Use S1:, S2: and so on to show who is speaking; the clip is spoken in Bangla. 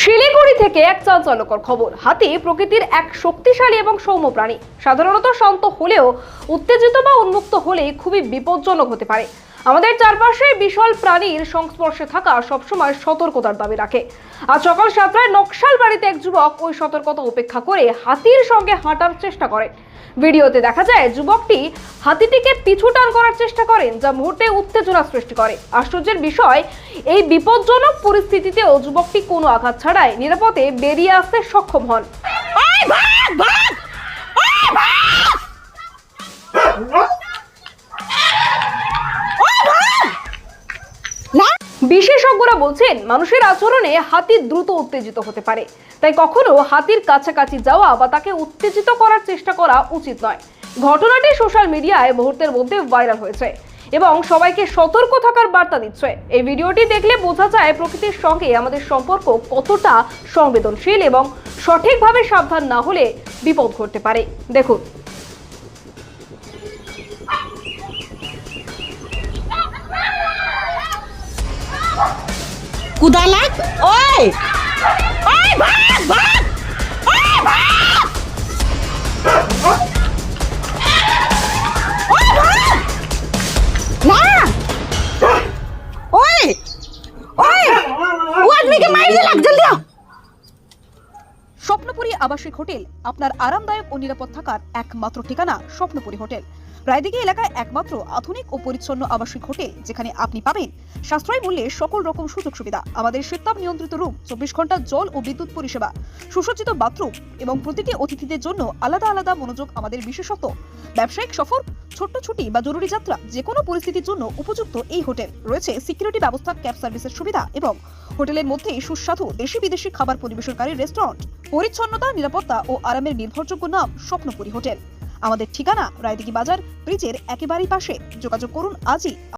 S1: শিলিগুড়ি থেকে এক চাঞ্চল্যকর খবর। হাতি প্রকৃতির এক শক্তিশালী এবং সৌম্য প্রাণী। সাধারণত শান্ত হলেও উত্তেজিত বা উন্মুক্ত হলেই খুবই বিপজ্জনক হতে পারে। আমাদের চারপাশে বিশাল প্রাণীর সংস্পর্শে থাকা সবসময় সতর্কতার দাবি রাখে। আজ সকাল সাতটায় নকশাল বাড়িতে এক যুবক ওই সতর্কতা উপেক্ষা করে হাতির সঙ্গে হাঁটার চেষ্টা করেন। ভিডিওতে দেখা যায়, যুবকটি হাতিটিকে পিছু টান করার চেষ্টা করেন, যা মুহূর্তে উত্তেজনা সৃষ্টি করে। আশ্চর্যের বিষয়, এই বিপজ্জনক পরিস্থিতিতেও যুবকটি কোনো আঘাত ছাড়াই নিরাপদে বেরিয়ে আসতে সক্ষম হন। বিশেষজ্ঞরা বলছেন মানুষের আচরণে হাতি দ্রুত উত্তেজিত হতে পারে। তাই কখনো হাতির কাছাকাছি যাওয়া বা তাকে উত্তেজিত করার চেষ্টা করা উচিত নয়। ঘটনাটি সোশ্যাল মিডিয়ায় মুহূর্তের মধ্যে ভাইরাল হয়েছে। এবং সবাইকে সতর্ক থাকার বার্তা দিচ্ছে। এই ভিডিওটি দেখলে বোঝা যায় প্রকৃতির সঙ্গে আমাদের সম্পর্ক কতটা সংবেদনশীল এবং সঠিকভাবে সাবধান না হলে বিপদ ঘটতে পারে। দেখুন।
S2: কুদালাক ওই! এদিকে মাইর দিলাম জলদি
S3: স্বপ্নপুরী আবাসিক হোটেল, আপনার আরামদায়ক ও নিরাপদ থাকার একমাত্র ঠিকানা স্বপ্নপুরী হোটেল। রায়দিঘি এলাকায় একমাত্র আধুনিক ও পরিচ্ছন্ন আবাসিক হোটেল যেখানে আপনি পাবেন সাশ্রয় মূল্যে সকল রকম সুযোগ সুবিধা, আমাদের শীতাপ নিয়ন্ত্রিত রুম, চব্বিশ ঘণ্টা জল ও বিদ্যুৎ পরিষেবা, সুসজ্জিত বাথরুম এবং প্রতিটি অতিথিদের জন্য আলাদা আলাদা মনোযোগ আমাদের বিশেষত্ব। ব্যবসায়িক সফর, ছোট্ট ছুটি বা জরুরি যাত্রা যে কোনো পরিস্থিতির জন্য উপযুক্ত এই হোটেল। রয়েছে সিকিউরিটি ব্যবস্থা, ক্যাব সার্ভিসের সুবিধা এবং হোটেলের মধ্যে সুস্বাদু দেশি বিদেশি খাবার পরিবেশনকারী রেস্টুরেন্ট। পরিচ্ছন্নতা, নিরাপত্তা ও আরামের নির্ভরযোগ্য নাম স্বপ্নপুরী হোটেল। আমাদের ঠিকানা রায়দিঘি বাজার ব্রিজের একেবারেই পাশে। যোগাযোগ করুন আজই।